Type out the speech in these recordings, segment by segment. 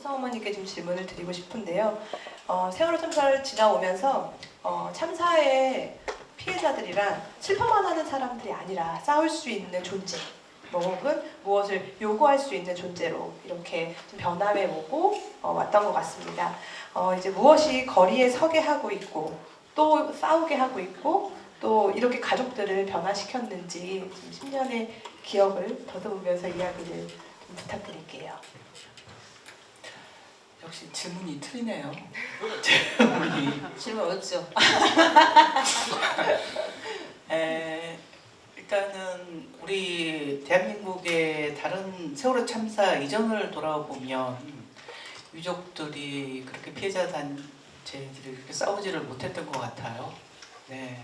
호성 어머니께 좀 질문을 드리고 싶은데요. 어, 세월호 참사를 지나오면서 어, 참사의 피해자들이랑 슬퍼만 하는 사람들이 아니라 싸울 수 있는 존재, 뭐 혹은 무엇을 요구할 수 있는 존재로 이렇게 좀 변함해 오고 어, 왔던 것 같습니다. 어, 이제 무엇이 거리에 서게 하고 있고 또 싸우게 하고 있고 또 이렇게 가족들을 변화시켰는지 좀 10년의 기억을 더듬으면서 이야기를 좀 부탁드릴게요. 역시 질문이 틀리네요. 질문이. 질문 어렵죠? 에, 일단은 우리 대한민국의 다른 세월호 참사 이전을 돌아보면 유족들이 그렇게 피해자 단체들이 그렇게 싸우지를 못했던 것 같아요. 네.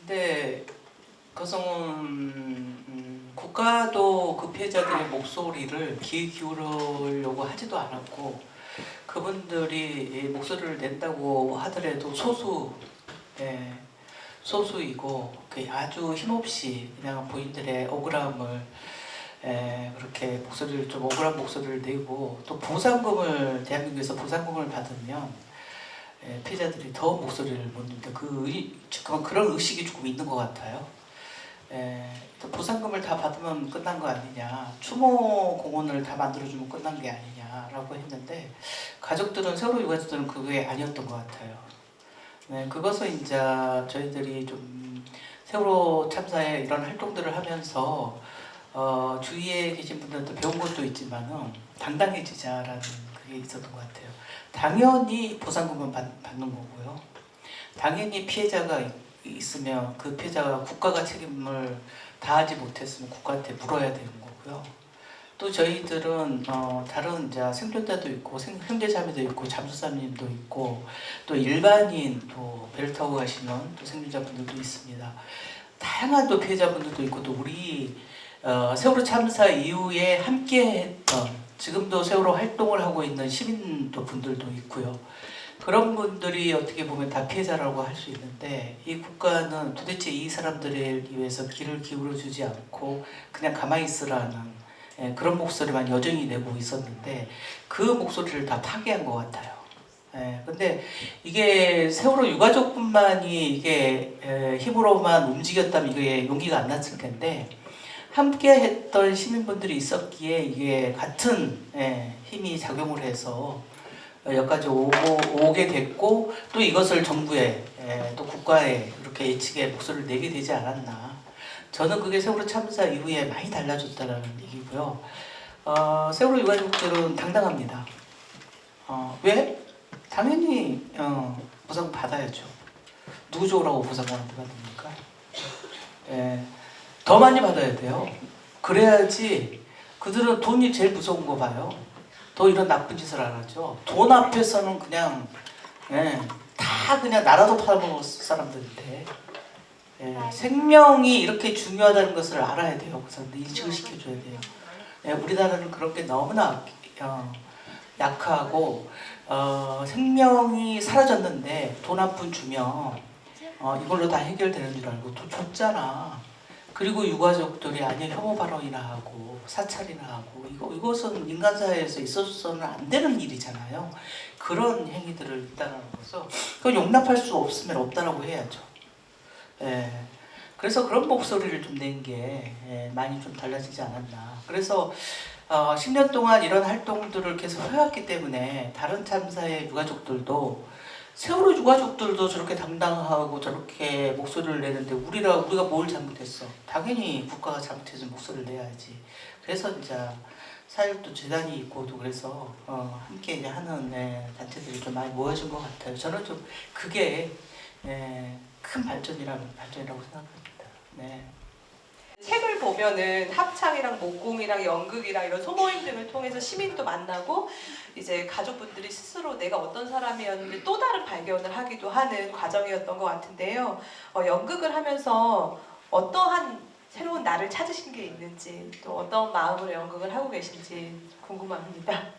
근데 그것은 음, 국가도 그 피해자들의 목소리를 귀 기울이려고 하지도 않았고 그분들이 이 목소리를 낸다고 하더라도 소수 예, 소수이고 그 아주 힘없이 그냥 본인들의 억울함을 에, 그렇게 목소리를 좀 억울한 목소리를 내고 또 보상금을 대한민국에서 보상금을 받으면 에, 피해자들이 더 목소리를 못 낸다. 그 그런 의식이 조금 있는 것 같아요. 에, 또 보상금을 다 받으면 끝난 거 아니냐, 추모 공원을 다 만들어주면 끝난 게 아니냐라고 했는데 가족들은 세월호 유가족들은 그게 아니었던 것 같아요. 네, 그것은 이제 저희들이 좀 세월호 참사에 이런 활동들을 하면서 어, 주위에 계신 분들도 배운 것도 있지만은 당당해지자라는 그게 있었던 것 같아요. 당연히 보상금은 받, 받는 거고요. 당연히 피해자가 있- 있으면 그 피해자가 국가가 책임을 다하지 못했으면 국가한테 물어야 되는 거고요. 또 저희들은 어, 다른 이제 생존자도 있고 생, 형제자매도 있고 잠수사님도 있고 또 일반인 또 배를 타고 가시는 또 생존자분들도 있습니다. 다양한 또 피해자분들도 있고 또 우리 어, 세월호 참사 이후에 함께했던 지금도 세월호 활동을 하고 있는 시민도 분들도 있고요. 그런 분들이 어떻게 보면 다 피해자라고 할 수 있는데 이 국가는 도대체 이 사람들을 위해서 귀를 기울여 주지 않고 그냥 가만히 있으라는 예, 그런 목소리만 여전히 내고 있었는데 그 목소리를 다 파괴한 것 같아요. 예, 근데 이게 세월호 유가족뿐만이 이게 에, 힘으로만 움직였다면 이게 용기가 안 났을 텐데 함께 했던 시민분들이 있었기에 이게 같은 예, 힘이 작용을 해서 어, 여기까지 오고, 오게 됐고 또 이것을 정부에 예, 또 국가에 이렇게 예측에 목소리를 내게 되지 않았나. 저는 그게 세월호 참사 이후에 많이 달라졌다는 얘기고요. 어, 세월호 유가족들은 당당합니다. 어, 왜? 당연히 어, 보상 받아야죠. 누구 좋으라고 보상을 안 받습니까? 예, 더 많이 받아야 돼요. 그래야지 그들은 돈이 제일 무서운 거 봐요 더 이런 나쁜 짓을 안 하죠. 돈 앞에서는 그냥 예, 다 그냥 나라도 팔아먹을 사람들인데 예, 생명이 이렇게 중요하다는 것을 알아야 돼요. 그 사람들 인식을 시켜줘야 돼요. 예, 우리나라는 그런 게 너무나 어, 약하고 어, 생명이 사라졌는데 돈 한 푼 주면 어, 이걸로 다 해결되는 줄 알고 또 줬잖아. 그리고 유가족들이 아니 혐오 발언이나 하고 사찰이나 하고 이거 이것은 인간 사회에서 있어서는 안 되는 일이잖아요. 그런 행위들을 것은 그건 용납할 수 없으면 없다라고 해야죠. 예. 그래서 그런 목소리를 좀 낸게 예, 많이 좀 달라지지 않았나. 그래서 어, 10년 동안 이런 활동들을 계속 해왔기 때문에 다른 참사의 유가족들도 세월호 유가족들도 저렇게 당당하고 저렇게 목소리를 내는데 우리라 우리가 뭘 잘못했어? 당연히 국가가 잘못해서 목소리를 내야지. 그래서 이제 사육도 재단이 있고 또 그래서 어, 함께 이제 하는 네, 단체들이 좀 많이 모여진 것 같아요. 저는 좀 그게 네, 큰 발전이라고 발전이라고 생각합니다. 네. 책을 보면은 합창이랑 목공이랑 연극이랑 이런 소모임 등을 통해서 시민도 만나고 이제 가족분들이 스스로 내가 어떤 사람이었는지 또 다른 발견을 하기도 하는 과정이었던 것 같은데요. 어, 연극을 하면서 어떠한 새로운 나를 찾으신 게 있는지 또 어떤 마음으로 연극을 하고 계신지 궁금합니다. 아,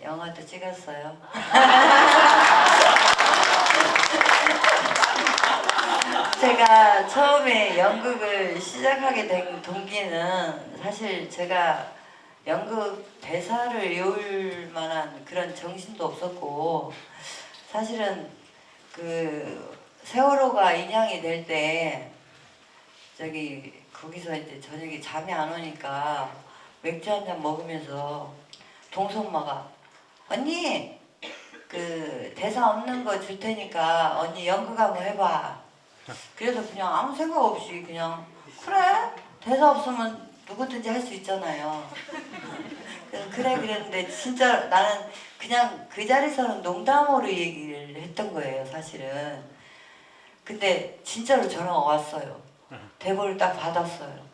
영화도 찍었어요. 제가 처음에 연극을 시작하게 된 동기는 사실 제가 연극 대사를 외울 만한 그런 정신도 없었고 사실은 그 세월호가 인양이 될 때 저기 거기서 이제 저녁에 잠이 안 오니까 맥주 한 잔 먹으면서 동성마가 언니 그 대사 없는 거 줄 테니까 언니 연극 한번 해봐. 그래서 그냥 아무 생각 없이 그냥 그래 대사 없으면 누구든지 할 수 있잖아요. 그래서 그래 그랬는데 진짜 나는 그냥 그 자리에서는 농담으로 얘기를 했던 거예요 사실은. 근데 진짜로 전화가 왔어요. 대본을 딱 받았어요.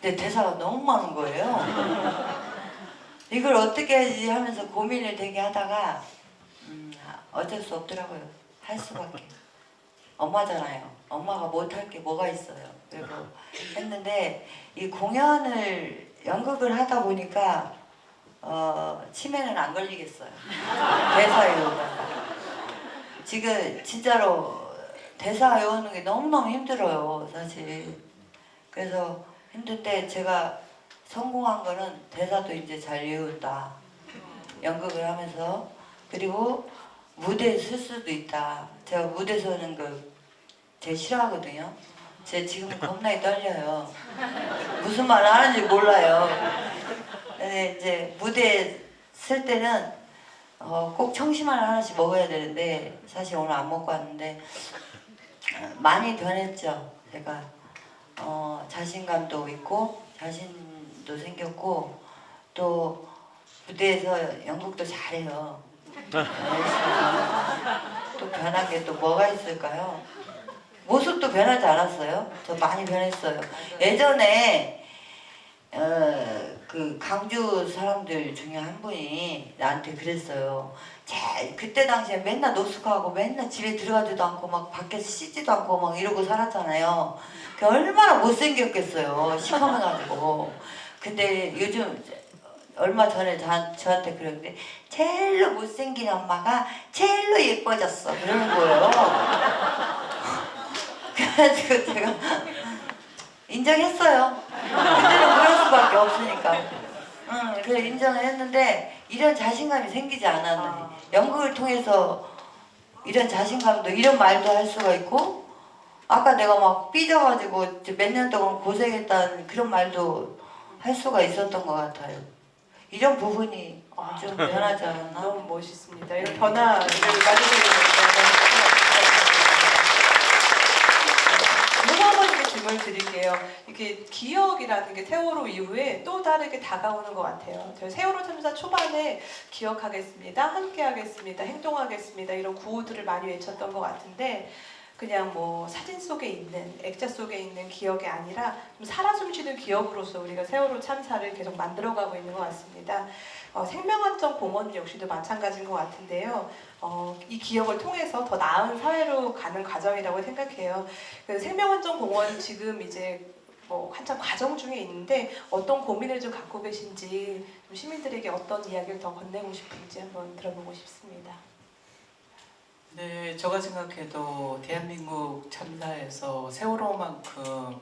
근데 대사가 너무 많은 거예요. 이걸 어떻게 해야지 하면서 고민을 되게 하다가 음, 어쩔 수 없더라고요. 할 수밖에. 엄마잖아요. 엄마가 못할 게 뭐가 있어요. 그리고 했는데 이 공연을 연극을 하다 보니까 어, 치매는 안 걸리겠어요. 대사 외우다가. 지금 진짜로 대사 외우는 게 너무너무 힘들어요. 사실. 그래서 힘든데 제가 성공한 거는 대사도 이제 잘 외운다. 연극을 하면서 그리고 무대에 설 수도 있다. 제가 무대 서는 거 제일 싫어하거든요. 제 지금 겁나게 떨려요. 무슨 말 하는지 몰라요. 근데 이제 무대에 설 때는 어, 꼭 청심환을 하나씩 먹어야 되는데 사실 오늘 안 먹고 왔는데 어, 많이 변했죠. 제가 어, 자신감도 있고 자신도 생겼고 또 무대에서 연극도 잘해요. 또 변하게 또 뭐가 있을까요? 모습도 변하지 않았어요. 저 많이 변했어요. 예전에 어, 그 강주 사람들 중에 한 분이 나한테 그랬어요. 제 그때 당시에 맨날 노숙하고 맨날 집에 들어가지도 않고 막 밖에서 씻지도 않고 막 이러고 살았잖아요. 그 얼마나 못생겼겠어요. 시커매가지고. 근데 요즘 얼마 전에 저, 저한테 그러는데 제일로 못생긴 엄마가 제일로 예뻐졌어 그러는 거예요. 그래가지고 제가 인정했어요. 그때는 그럴 수밖에 없으니까. 응, 그래 인정을 했는데 이런 자신감이 생기지 않았는데 아. 연극을 통해서 이런 자신감도 이런 말도 할 수가 있고 아까 내가 막 삐져가지고 몇 년 동안 고생했다는 그런 말도 할 수가 있었던 것 같아요. 이런 부분이 아, 좀 변하지 않았나? 너무 멋있습니다. 이런 변화를 맞으시는 또한번 이렇게 질문을 드릴게요. 이게 기억이라는 게 세월호 이후에 또 다르게 다가오는 것 같아요. 저희 세월호 참사 초반에 기억하겠습니다, 함께하겠습니다, 행동하겠습니다 이런 구호들을 많이 외쳤던 것 같은데 그냥 뭐 사진 속에 있는 액자 속에 있는 기억이 아니라 좀 살아 숨쉬는 기억으로서 우리가 세월호 참사를 계속 만들어가고 있는 것 같습니다. 어, 생명안전 공원 역시도 마찬가지인 것 같은데요. 어, 이 기억을 통해서 더 나은 사회로 가는 과정이라고 생각해요. 그 생명안전 공원 지금 이제 뭐 한참 과정 중에 있는데 어떤 고민을 좀 갖고 계신지 좀 시민들에게 어떤 이야기를 더 건네고 싶은지 한번 들어보고 싶습니다. 네, 제가 생각해도 대한민국 참사에서 세월호만큼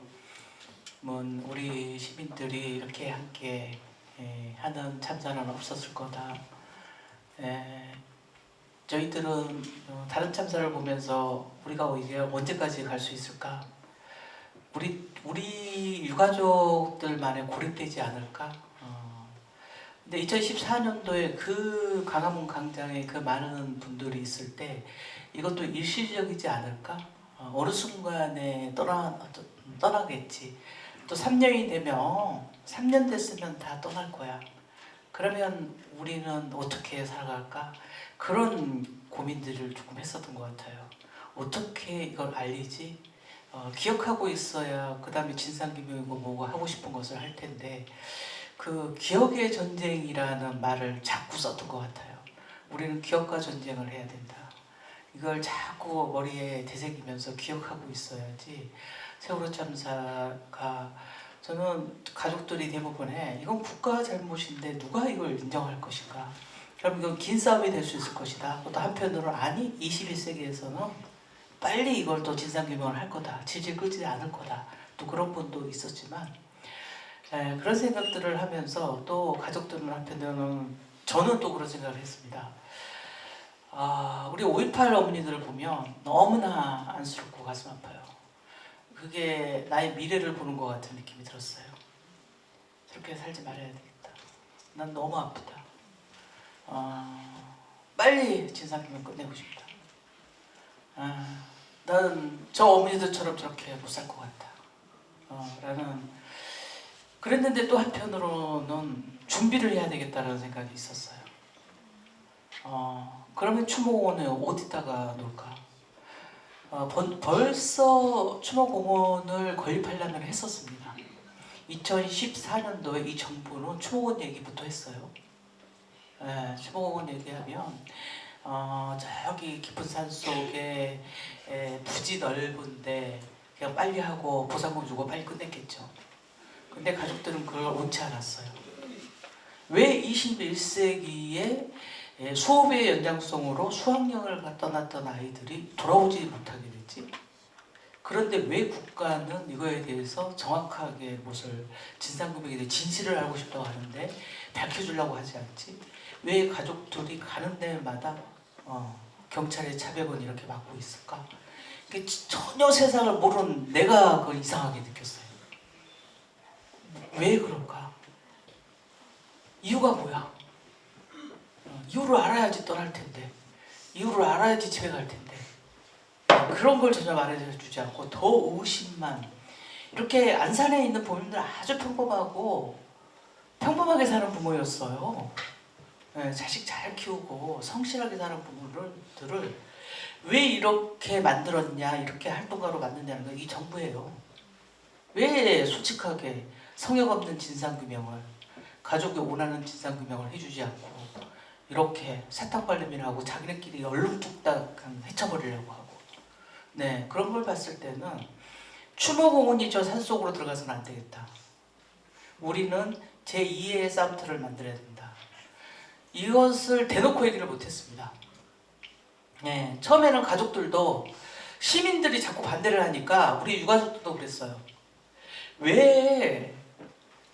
뭐 우리 시민들이 이렇게 함께 예, 하는 참사는 없었을 거다. 예, 저희들은 어, 다른 참사를 보면서 우리가 이제 언제까지 갈 수 있을까? 우리 우리 유가족들만의 고립되지 않을까? 어, 근데 2014년도에 그 광화문 광장에 그 많은 분들이 있을 때 이것도 일시적이지 않을까? 어, 어느 순간에 떠나 떠나겠지. 또 3년이 되면 어, 3년 됐으면 다 떠날 거야. 그러면 우리는 어떻게 살아갈까? 그런 고민들을 조금 했었던 것 같아요. 어떻게 이걸 알리지? 어, 기억하고 있어야 그 다음에 진상규명이고 뭐고 하고 싶은 것을 할 텐데 그 기억의 전쟁이라는 말을 자꾸 썼던 것 같아요. 우리는 기억과 전쟁을 해야 된다. 이걸 자꾸 머리에 되새기면서 기억하고 있어야지. 세월호 참사가 저는 가족들이 대부분 해 이건 국가 잘못인데 누가 이걸 인정할 것인가? 그럼 이건 긴 싸움이 될 수 있을 것이다. 또 한편으로는 아니 21세기에서는 빨리 이걸 또 진상규명을 할 거다. 질질 끌지 않을 거다. 또 그런 분도 있었지만 예, 그런 생각들을 하면서 또 가족들은 한편으로는 저는 또 그런 생각을 했습니다. 아, 우리 5.18 어머니들을 보면 너무나 안쓰럽고 가슴 아파요. 그게 나의 미래를 보는 것 같은 느낌이 들었어요. 저렇게 살지 말아야 되겠다. 난 너무 아프다. 어, 빨리 진상규명 끝내고 싶다. 아, 나는 저 어머니들처럼 저렇게 못 살 것 같다. 어, 라는 그랬는데 또 한편으로는 준비를 해야 되겠다라는 생각이 있었어요. 어, 그러면 추모공원을 어디다가 놓을까? 어, 번- 벌써 추모공원을 건립하려면 했었습니다. 2014년도에 이 정부는 추모공원 얘기부터 했어요. 예, 추모공원 얘기하면 어, 저기 깊은 산 속에 에, 부지 넓은데 그냥 빨리 하고 보상금 주고 빨리 끝냈겠죠. 근데 가족들은 그걸 옳지 않았어요. 왜 21세기에 예, 수업의 연장성으로 수학여행을 가- 떠났던 아이들이 돌아오지 못하게 됐지? 그런데 왜 국가는 이거에 대해서 정확하게 무엇을 진상규명에 대해 진실을 알고 싶다고 하는데 밝혀주려고 하지 않지? 왜 가족들이 가는 데마다 어, 경찰의 차벽은 이렇게 막고 있을까? 전혀 세상을 모르는 내가 그걸 이상하게 느꼈어요. 왜 그럴까? 이유가 뭐야? 어, 이유를 알아야지 떠날 텐데 이유를 알아야지 집에 갈 텐데 어, 그런 걸 전혀 말해주지 않고 더 오십만 이렇게 안산에 있는 부모님들 아주 평범하고 평범하게 사는 부모였어요. 예, 자식 잘 키우고 성실하게 사는 부모들을 왜 이렇게 만들었냐 이렇게 활동가로 만드냐는 건 이 정부예요. 왜 솔직하게 성역 없는 진상규명을 가족이 원하는 진상규명을 해주지 않고 이렇게 세탁관리민하고 자기네끼리 얼렁뚱땅 헤쳐버리려고 하고 네 그런 걸 봤을 때는 추모공원이 저 산속으로 들어가서는 안 되겠다. 우리는 제2의 싸움터를 만들어야 된다. 이것을 대놓고 얘기를 못했습니다. 네, 처음에는 가족들도 시민들이 자꾸 반대를 하니까 우리 유가족들도 그랬어요. 왜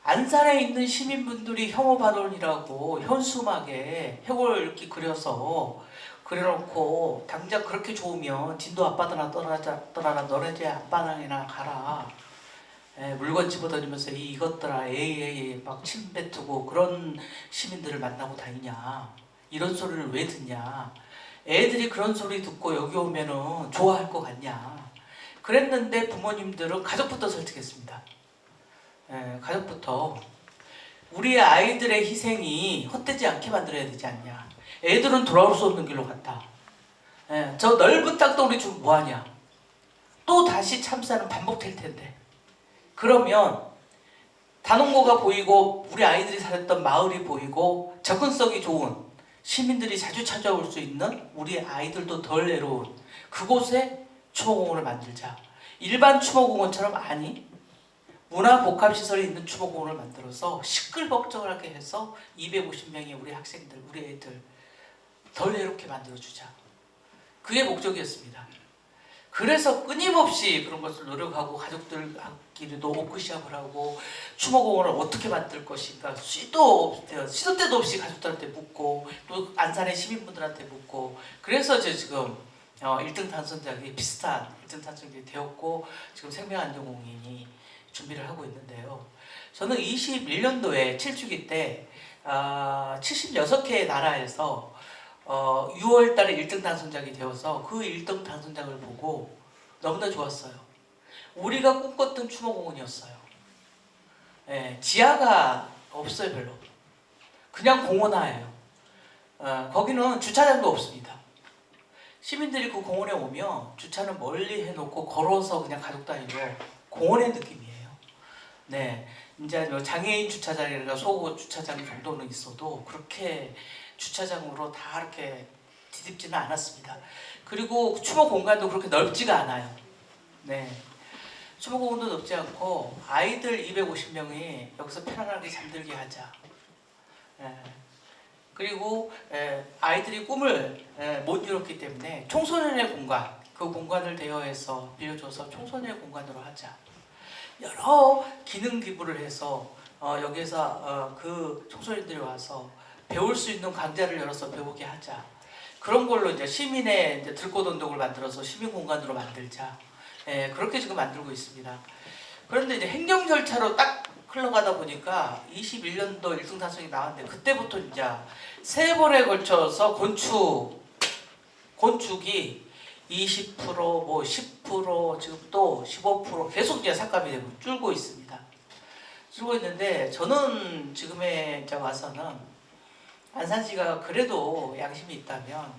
안산에 있는 시민분들이 혐오 발언이라고 현수막에 해골 이렇게 그려서 그려놓고 당장 그렇게 좋으면 진도 앞바다나 떠나자 떠나라. 너네 집 앞바다나 가라. 에, 물건 집어던지면서 이 이것들아 에이 막 침뱉고 그런 시민들을 만나고 다니냐. 이런 소리를 왜 듣냐. 애들이 그런 소리 듣고 여기 오면은 좋아할 것 같냐. 그랬는데 부모님들은 가족부터 설득했습니다. 에, 가족부터 우리 아이들의 희생이 헛되지 않게 만들어야 되지 않냐. 애들은 돌아올 수 없는 길로 갔다. 에, 저 넓은 땅도 우리 지금 뭐하냐. 또 다시 참사는 반복될 텐데. 그러면 단원고가 보이고 우리 아이들이 살았던 마을이 보이고 접근성이 좋은 시민들이 자주 찾아올 수 있는 우리 아이들도 덜 외로운 그곳에 추모공원을 만들자. 일반 추모공원처럼 아니 문화복합시설이 있는 추모공원을 만들어서 시끌벅적하게 해서 250명의 우리 학생들, 우리 애들 덜 외롭게 만들어주자. 그게 목적이었습니다. 그래서 끊임없이 그런 것을 노력하고 가족들끼리도 오크시합을 하고 추모공원을 어떻게 만들 것인가 시도. 시도 때도 없이 가족들한테 묻고 또 안산의 시민분들한테 묻고 그래서 저 지금 어, 1등 당선자기 비슷한 1등 당선자이 되었고 지금 생명안전공인이 준비를 하고 있는데요. 저는 21년도에 7주기 때 아, 76개의 나라에서 어, 6월 달에 1등 당선작이 되어서 그 1등 당선작을 보고 너무나 좋았어요. 우리가 꿈꿨던 추모공원이었어요. 예, 지하가 없어요, 별로. 그냥 공원화예요. 어, 거기는 주차장도 없습니다. 시민들이 그 공원에 오면 주차는 멀리 해놓고 걸어서 그냥 가족 단위로 공원의 느낌이에요. 네, 이제 뭐 장애인 주차장이나 소고 주차장 정도는 있어도 그렇게 주차장으로 다 이렇게 뒤집지는 않았습니다. 그리고 추모 공간도 그렇게 넓지가 않아요. 네. 추모 공간도 넓지 않고 아이들 250명이 여기서 편안하게 잠들게 하자. 예. 그리고 예, 아이들이 꿈을 예, 못 이뤘기 때문에 청소년의 공간, 그 공간을 대여해서 빌려줘서 청소년의 공간으로 하자. 여러 기능 기부를 해서 어, 여기서 어, 그 청소년들이 와서 배울 수 있는 강좌를 열어서 배우게 하자. 그런 걸로 이제 시민의 이제 들꽃 운동을 만들어서 시민 공간으로 만들자. 예, 그렇게 지금 만들고 있습니다. 그런데 이제 행정 절차로 딱 흘러가다 보니까 21년도 1등 단속이 나왔는데 그때부터 이제 세 번에 걸쳐서 건축 건축이 20%뭐 10% 지금 또 15% 계속 이제 삭감이 되고 줄고 있습니다. 줄고 있는데 저는 지금에 이제 와서는 안산시가 그래도 양심이 있다면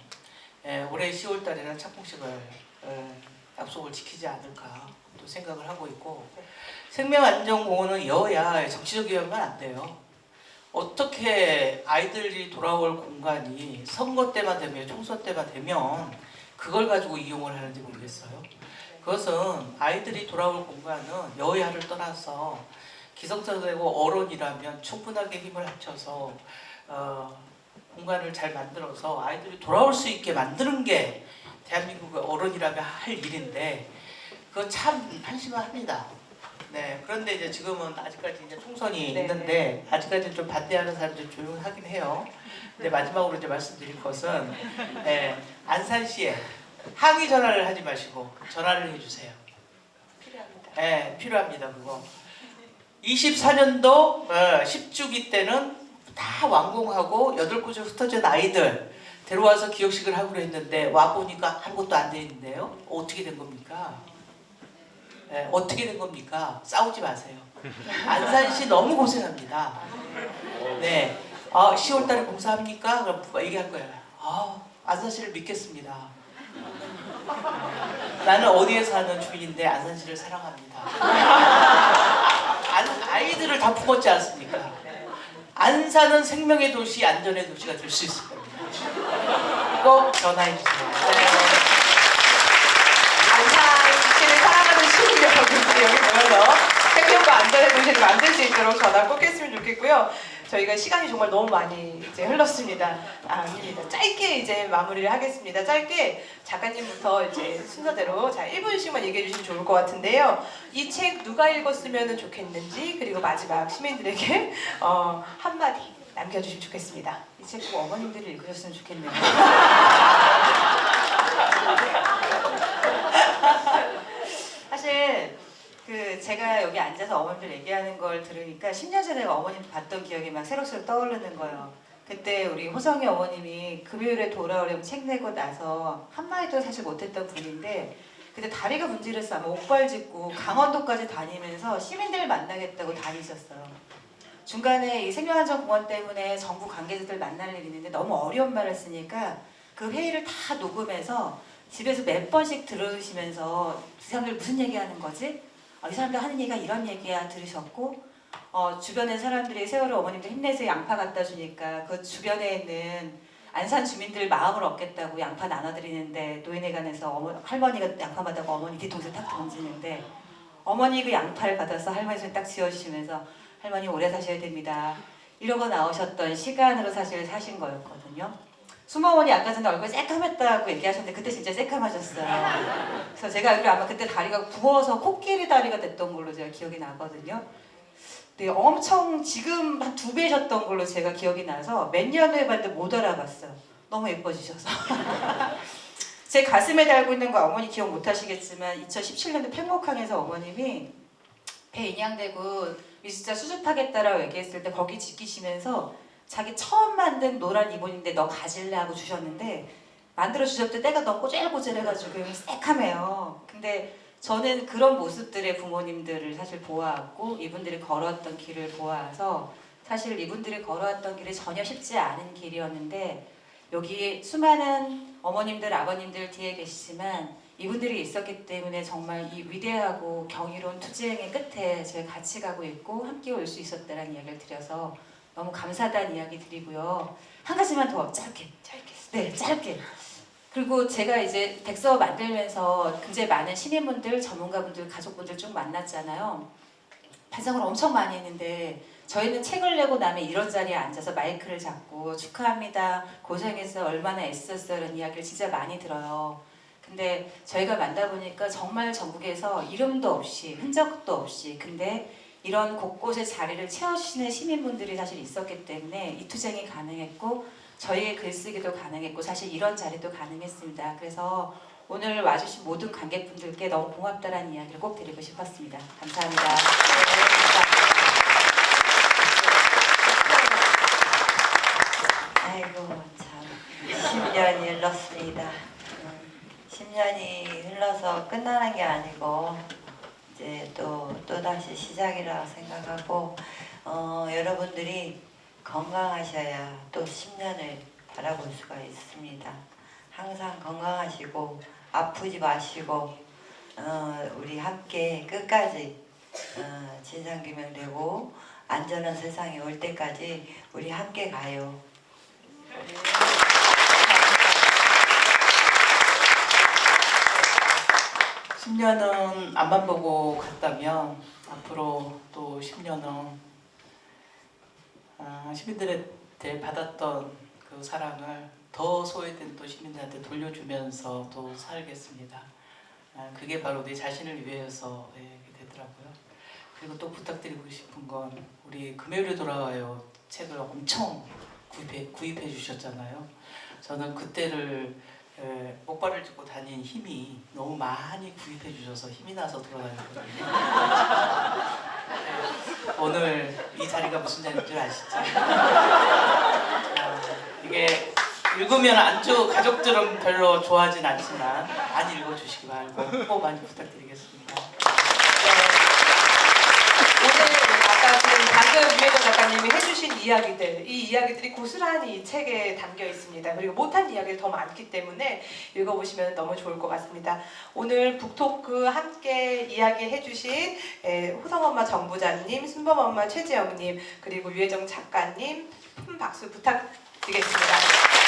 예, 올해 10월 달에는 착공식을 예, 약속을 지키지 않을까 또 생각을 하고 있고 생명안전공원은 여야 정치적 위험은 안 돼요. 어떻게 아이들이 돌아올 공간이 선거 때만 되면 총선 때만 되면 그걸 가지고 이용을 하는지 모르겠어요. 그것은 아이들이 돌아올 공간은 여야를 떠나서 기성세대고 어른이라면 충분하게 힘을 합쳐서 어, 공간을 잘 만들어서 아이들이 돌아올 수 있게 만드는 게 대한민국의 어른이라면 할 일인데 그거 참 한심합니다. 네, 그런데 이제 지금은 아직까지 이제 총선이 네, 있는데 아직까지 좀 반대하는 사람들이 조용하긴 해요. 근데 마지막으로 이제 말씀드릴 것은 네, 안산시에 항의 전화를 하지 마시고 전화를 해주세요. 필요합니다. 네, 필요합니다 그거. 24년도 10주기 때는 다 완공하고 여덟 곳에 흩어진 아이들 데려와서 기억식을 하기로 했는데 와 보니까 아무것도 안 돼 있는데요. 어떻게 된 겁니까? 네, 어떻게 된 겁니까? 싸우지 마세요. 안산 시 너무 고생합니다. 네, 아, 10월달에 공사합니까? 그럼 얘기할 거예요. 아, 안산 시를 믿겠습니다. 나는 어디에 사는 주민인데 안산시를 사랑합니다. 안- 아이들을 다 품었지 않습니까? 안산은 생명의 도시, 안전의 도시가 될 수 있을 겁니다. 꼭 전화해 주세요. 안산시를 사랑하는 시민 여러분들이 여기 모여서 생명과 안전의 도시를 만들 수 있도록 전화 꼭 했으면 좋겠고요. 저희가 시간이 정말 너무 많이 이제 흘렀습니다. 아, 아닙니다. 짧게 이제 마무리를 하겠습니다. 짧게 작가님부터 이제 순서대로 자 1분씩만 얘기해 주시면 좋을 것 같은데요. 이 책 누가 읽었으면 좋겠는지 그리고 마지막 시민들에게 어, 한마디 남겨주시면 좋겠습니다. 이 책 꼭 어머님들이 읽으셨으면 좋겠네요. 사실 그 제가 여기 앉아서 어머님들 얘기하는 걸 들으니까 10년 전에 어머님 봤던 기억이 막 새록새록 떠오르는 거예요. 그때 우리 호성이 어머님이 금요일에 돌아오려면 책 내고 나서 한마디도 사실 못했던 분인데 그때 다리가 분질해서 아마 옥발 짚고 강원도까지 다니면서 시민들 만나겠다고 다니셨어요. 중간에 이 생명안전공원 때문에 정부 관계자들 만날 일이 있는데 너무 어려운 말을 쓰니까 그 회의를 다 녹음해서 집에서 몇 번씩 들으시면서 이 사람들 무슨 얘기하는 거지? 어, 이 사람들 하는 얘기가 이런 얘기야 들으셨고 어, 주변에 사람들이 세월호 어머님들 힘내서 양파 갖다 주니까 그 주변에 있는 안산 주민들 마음을 얻겠다고 양파 나눠드리는데 노인회관에서 어머, 할머니가 양파 받아고 어머니 뒤통수에 탁 던지는데 어머니 그 양파를 받아서 할머니 손에 딱 쥐어주시면서 할머니 오래 사셔야 됩니다. 이러고 나오셨던 시간으로 사실 사신 거였거든요. 수모어머니 아까 전에 얼굴 새까맸다고 얘기하셨는데 그때 진짜 새까마셨어요. 그래서 제가 알기로 아마 그때 다리가 부어서 코끼리 다리가 됐던 걸로 제가 기억이 나거든요. 네, 엄청 지금 한 두 배셨던 걸로 제가 기억이 나서 몇 년 후에 봤는데 못 알아봤어요. 너무 예뻐지셔서. 제 가슴에 달고 있는 거 어머니 기억 못 하시겠지만 2017년도 팽목항에서 어머님이 배 인양되고 미술자 수습하겠다라고 얘기했을 때 거기 지키시면서 자기 처음 만든 노란 리본인데 너 가질래 하고 주셨는데 만들어 주셨을 때 때가 너무 꼬질꼬질해가지고 새카매요. 근데 저는 그런 모습들의 부모님들을 사실 보아왔고 이분들이 걸어왔던 길을 보아서 사실 이분들이 걸어왔던 길이 전혀 쉽지 않은 길이었는데 여기 수많은 어머님들 아버님들 뒤에 계시지만 이분들이 있었기 때문에 정말 이 위대하고 경이로운 투쟁의 끝에 저희 같이 가고 있고 함께 올 수 있었다는 이야기를 드려서 너무 감사하다는 이야기 드리고요. 한 가지만 더 짧게, 짧게, 네, 짧게. 그리고 제가 이제 덱서 만들면서 굉장히 많은 시민분들, 전문가분들, 가족분들 쭉 만났잖아요. 반성을 엄청 많이 했는데 저희는 책을 내고 나면 이런 자리에 앉아서 마이크를 잡고 축하합니다. 고생해서 얼마나 애썼어요. 이런 이야기를 진짜 많이 들어요. 근데 저희가 만나보니까 정말 전국에서 이름도 없이 흔적도 없이 근데 이런 곳곳에 자리를 채워주시는 시민분들이 사실 있었기 때문에 이 투쟁이 가능했고 저희의 글쓰기도 가능했고 사실 이런 자리도 가능했습니다. 그래서 오늘 와주신 모든 관객분들께 너무 고맙다라는 이야기를 꼭 드리고 싶었습니다. 감사합니다. 아이고 참 10년이 흘렀습니다. 음, 10년이 흘러서 끝나는 게 아니고 이제 또 또다시 시작이라고 생각하고 어, 여러분들이 건강하셔야 또 10년을 바라볼 수가 있습니다. 항상 건강하시고 아프지 마시고 어, 우리 함께 끝까지 어, 진상규명되고 안전한 세상이 올 때까지 우리 함께 가요. 10년은 앞만 보고 갔다면 앞으로 또 10년은 아, 시민들한테 받았던 그 사랑을 더 소외된 또 시민들한테 돌려주면서 또 살겠습니다. 아, 그게 바로 내 자신을 위해서 예, 되더라고요. 그리고 또 부탁드리고 싶은 건 우리 금요일에 돌아와요 책을 엄청 구입해, 구입해 주셨잖아요. 저는 그때를 에, 목발을 짚고 다닌 힘이 너무 많이 구입해 주셔서 힘이 나서 돌아다녔거든요. 네, 오늘 이 자리가 무슨 자리인 줄 아시죠? 아, 이게 읽으면 안주 가족들은 별로 좋아하진 않지만 많이 읽어주시기 바라고 꼭 많이 부탁드리겠습니다. 오늘 아까 지금 방금 유혜정 작가님이 해주신 이야기들, 이 이야기들이 고스란히 이 책에 담겨 있습니다. 그리고 못한 이야기가 더 많기 때문에 읽어보시면 너무 좋을 것 같습니다. 오늘 북토크 함께 이야기해주신 에, 호성엄마 정부장님, 순범엄마 최재영님, 그리고 유혜정 작가님 큰 박수 부탁드리겠습니다.